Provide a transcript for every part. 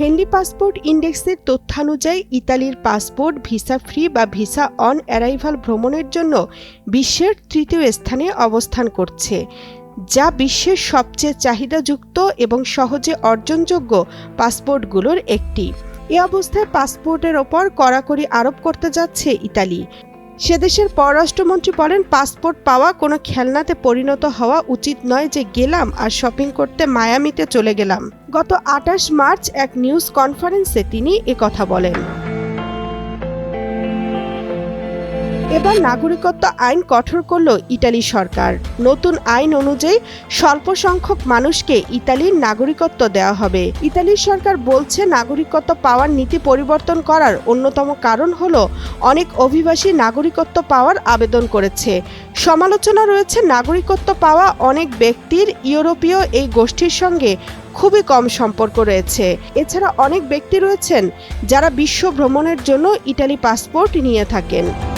Henley passport ইন্ডেক্সের তথ্যানুযায়ী ইতালির পাসপোর্ট, ভিসা ফ্রি বা ভিসা অন অ্যারাইভাল ভ্রমণের জন্য বিশ্বের তৃতীয় স্থানে অবস্থান করছে, যা বিশ্বের সবচেয়ে চাহিদাযুক্ত এবং সহজে অর্জনযোগ্য পাসপোর্টগুলোর একটি। এ অবস্থায় পাসপোর্টের ওপর কড়াকড়ি আরোপ করতে যাচ্ছে ইতালি। সে দেশের পররাষ্ট্রমন্ত্রী বলেন, পাসপোর্ট পাওয়া কোনো খেলনাতে পরিণত হওয়া উচিত নয় যে গেলাম আর শপিং করতে মায়ামিতে চলে গেলাম। গত আঠাশ মার্চ এক নিউজ কনফারেন্সে তিনি কথা বলেন। এবার নাগরিকত্ব আইন কঠোর করল ইতালি সরকার। নতুন আইন অনুযায়ী স্বল্প সংখ্যক মানুষকে ইতালির নাগরিকত্ব দেওয়া হবে। ইতালির সরকার বলছে নাগরিকত্ব পাওয়ার নীতি পরিবর্তন করার অন্যতম কারণ হল অনেক অভিবাসী নাগরিকত্ব পাওয়ার আবেদন করেছে। সমালোচনা রয়েছে নাগরিকত্ব পাওয়া অনেক ব্যক্তির, ইউরোপীয় এই গোষ্ঠীর সঙ্গে খুবই কম সম্পর্ক রয়েছে। এছাড়া অনেক ব্যক্তি রয়েছেন যারা বিশ্ব ভ্রমণের জন্য ইটালি পাসপোর্ট নিয়ে থাকেন।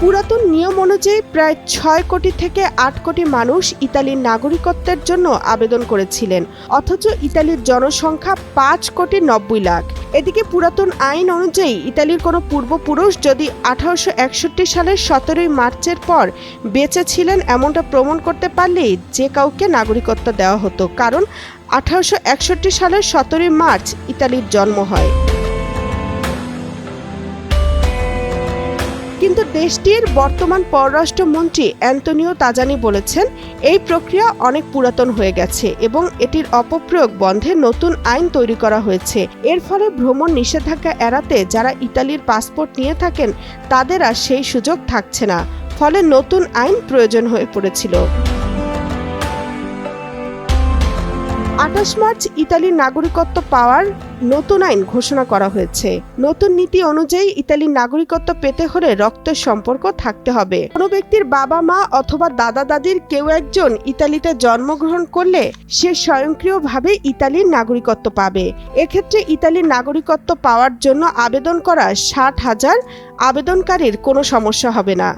পুরাতন নিয়ম অনুযায়ী প্রায় ছয় কোটি থেকে আট কোটি মানুষ ইতালির নাগরিকত্বের জন্য আবেদন করেছিলেন, অথচ ইতালির জনসংখ্যা পাঁচ কোটি নব্বই লাখ। এদিকে পুরাতন আইন অনুযায়ী ইতালির কোনো পূর্বপুরুষ যদি আঠারোশো একষট্টি সালের সতেরোই মার্চের পর বেঁচে ছিলেন এমনটা প্রমাণ করতে পারলেই যে কাউকে নাগরিকত্ব দেওয়া হতো, কারণ আঠারোশো একষট্টি সালের সতেরোই মার্চ ইতালির জন্ম হয়। কিন্তু দেশটির বর্তমান পররাষ্ট্রমন্ত্রী অ্যান্তনিও তাজানি বলেছেন, এই প্রক্রিয়া অনেক পুরাতন হয়ে গেছে এবং এটির অপপ্রয়োগ বন্ধে নতুন আইন তৈরি করা হয়েছে। এর ফলে ভ্রমণ নিষেধাজ্ঞা এড়াতে যারা ইতালির পাসপোর্ট নিয়ে থাকেন, তাদের আর সেই সুযোগ থাকছে না। ফলে নতুন আইন প্রয়োজন হয়ে পড়েছিল। আঠাশ মার্চ ইতালির নাগরিকত্ব পাওয়ার নতুন আইন ঘোষণা করা হয়েছে। নতুন নীতি অনুযায়ী ইতালির নাগরিকত্ব পেতে হলে রক্তের সম্পর্ক থাকতে হবে। কোনো ব্যক্তির বাবা মা অথবা দাদা দাদির কেউ একজন ইতালিতে জন্মগ্রহণ করলে সে স্বয়ংক্রিয়ভাবে ইতালির নাগরিকত্ব পাবে। এক্ষেত্রে ইতালির নাগরিকত্ব পাওয়ার জন্য আবেদন করা ষাট হাজার আবেদনকারীর কোনো সমস্যা হবে না।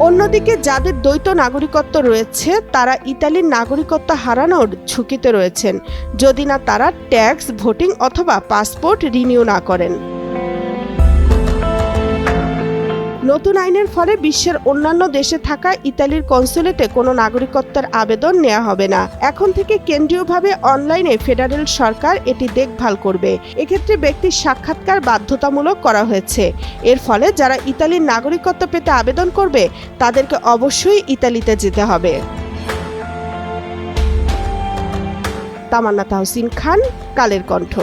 অন্যদিকে যাদের দ্বৈত নাগরিকত্ব রয়েছে, তারা ইতালির নাগরিকত্ব হারানোর ঝুঁকিতে রয়েছেন, যদি না তারা ট্যাক্স, ভোটিং অথবা পাসপোর্ট রিনিউ না করেন। নতুন আইনের ফলে বিশ্বের অন্যান্য দেশে থাকা ইতালির কনসুলেটে কোনো নাগরিকত্বের আবেদন নেওয়া হবে না। এখন থেকে কেন্দ্রীয়ভাবে অনলাইনে ফেডারেল সরকার এটি দেখভাল করবে। এক্ষেত্রে ব্যক্তির সাক্ষাৎকার বাধ্যতামূলক করা হয়েছে। এর ফলে যারা ইতালির নাগরিকত্ব পেতে আবেদন করবে, তাদেরকে অবশ্যই ইতালিতে যেতে হবে। তামান্না তাহসিন খান, কালের কণ্ঠ।